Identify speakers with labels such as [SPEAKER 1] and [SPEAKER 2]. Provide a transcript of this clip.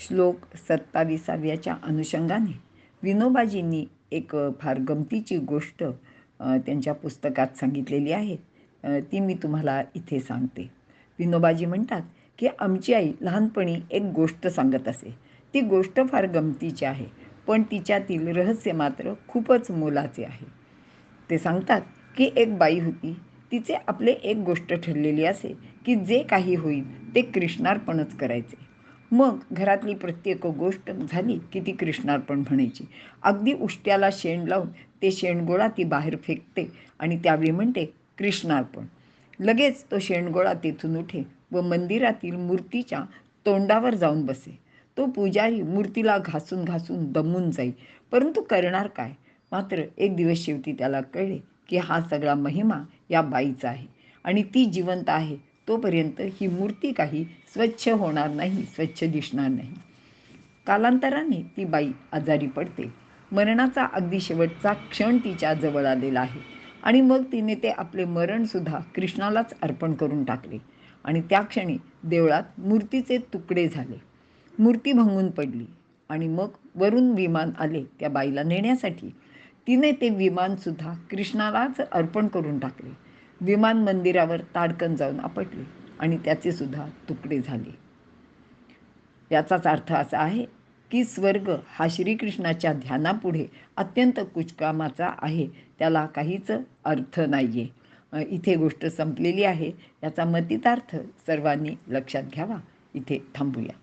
[SPEAKER 1] श्लोक सत्ताविसाव्याच्या अनुषंगाने विनोबाजींनी एक फार गमतीची गोष्ट त्यांच्या पुस्तकात सांगितलेली आहे. ती मी तुम्हाला इथे सांगते. विनोबाजी म्हणतात की आमची आई लहानपणी एक गोष्ट सांगत असे. ती गोष्ट फार गमतीची आहे पण तिच्यातील रहस्य मात्र खूपच मोलाचे आहे. ते सांगतात की एक बाई होती. तिचे आपले एक गोष्ट ठरलेली असे की जे काही होईल ते कृष्णार्पणच करायचे. मग घरातली प्रत्येक गोष्ट झाली की ती कृष्णार्पण म्हणायची. अगदी उष्ट्याला शेण लावून ते शेणगोळा ती बाहेर फेकते आणि त्यावेळी म्हणते कृष्णार्पण. लगेच तो शेणगोळा तेथून उठे व मंदिरातील मूर्तीच्या तोंडावर जाऊन बसे. तो पुजारी मूर्तीला घासून घासून दमून जाई. परंतु करणार काय? मात्र एक दिवस शेवटी त्याला कळले की हा सगळा महिमा या बाईचा आहे आणि ती जिवंत आहे. तोपर्यंत ही मूर्ती काही स्वच्छ होणार नाही स्वच्छ दिसणार नाही. कालांतराने ती बाई आजारी पडते. मरणाचा अगदी शेवटचा क्षण तिच्या जवळ आलेला आहे आणि मग तिने ते आपले मरणसुद्धा कृष्णालाच अर्पण करून टाकले आणि त्या क्षणी देवळात मूर्तीचे तुकडे झाले. मूर्ती भंगून पडली आणि मग वरून विमान आले त्या बाईला नेण्यासाठी. तिने ते विमानसुद्धा कृष्णालाच अर्पण करून टाकले. विमान मंदिरावर ताडकन जाऊन आपटले आणि त्याचे सुद्धा तुकडे झाले. याचाच अर्थ असा आहे की स्वर्ग हा श्रीकृष्णाच्या ध्यानापुढे अत्यंत कुचकामाचा आहे. त्याला काहीच अर्थ नाही आहे इथे गोष्ट संपलेली आहे. याचा मतितार्थ सर्वांनी लक्षात घ्यावा. इथे थांबूया.